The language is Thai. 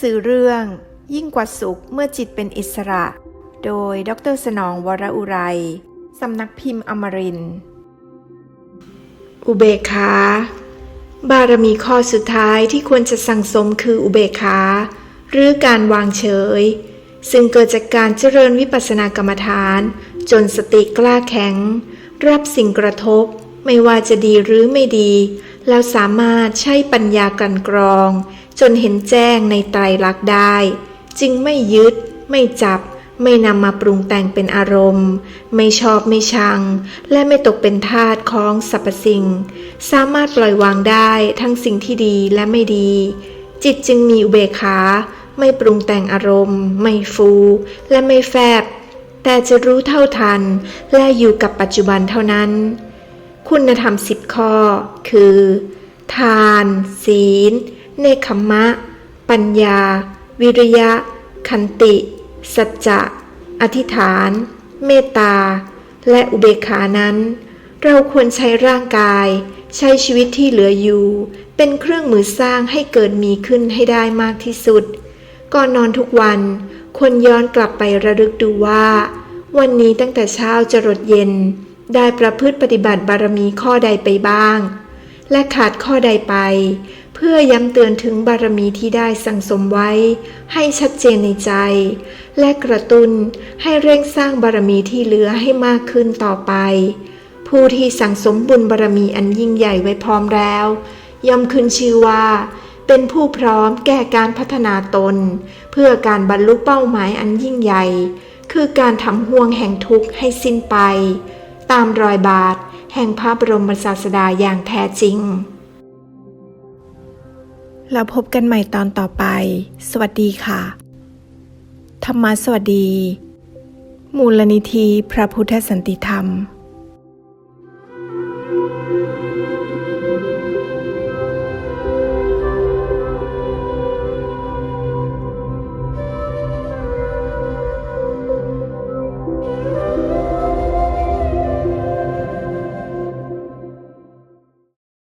สือเรื่อง ยิ่งกว่าสุขเมื่อจิตเป็นอิสระ โดยดรสนองวรอุไรสำนักพิมพ์อมริน อุเบกขาบารมีข้อสุดท้ายที่ควรจะสั่งสมคืออุเบกขาหรือการวางเฉย ซึ่งเกิดจากการเจริญวิปัสสนากรรมฐาน จนสติกล้าแข็ง รับสิ่งกระทบ ไม่ว่าจะดีหรือไม่ดี แล้วสามารถใช้ปัญญากันกรอง จนเห็นแจ้งในไตรลักษณ์ได้ จึงไม่ยึด ไม่จับ ไม่นำมาปรุงแต่งเป็นอารมณ์ ไม่ชอบไม่ชัง และไม่ตกเป็นทาสของสรรพสิ่ง สามารถปล่อยวางได้ทั้งสิ่งที่ดีและไม่ดี จิตจึงมีอุเบกขา ไม่ปรุงแต่งอารมณ์ ไม่ฟูและไม่แฟบ แต่จะรู้เท่าทัน และอยู่กับปัจจุบันเท่านั้น คุณธรรมสิบข้อ คือ ทาน ศีล เนคขมะ ปัญญา วิริยะ ขันติ สัจจะ อธิษฐาน เมตตา และอุเบกขานั้น เราควรใช้ร่างกาย ใช้ชีวิตที่เหลืออยู่ เป็นเครื่องมือสร้างให้เกิดมีขึ้นให้ได้มากที่สุด ก่อนนอนทุกวันควรย้อนกลับไประลึกดูว่า วันนี้ตั้งแต่เช้าจรดเย็น ได้ประพฤติปฏิบัติบารมีข้อใดไปบ้าง และขาดข้อใดไป เพื่อย้ำเตือนถึงบารมีที่ได้สั่งสมไว้ ให้ชัดเจนในใจ และกระตุ้นให้เร่งสร้างบารมีที่เหลือให้มากขึ้นต่อไป ผู้ที่สั่งสมบุญบารมีอันยิ่งใหญ่ไว้พร้อมแล้ว ย่อมขึ้นชื่อว่า เป็นผู้พร้อมแก่การพัฒนาตน เพื่อการบรรลุเป้าหมายอันยิ่งใหญ่ คือการทำห่วงแห่งทุกข์ให้สิ้นไป ตามรอยบาท แห่งพระบรมศาสดาอย่างแท้จริง แล้วพบกันใหม่ตอนต่อไป สวัสดีค่ะ ธรรมสวัสดี มูลนิธิพระพุทธสันติธรรม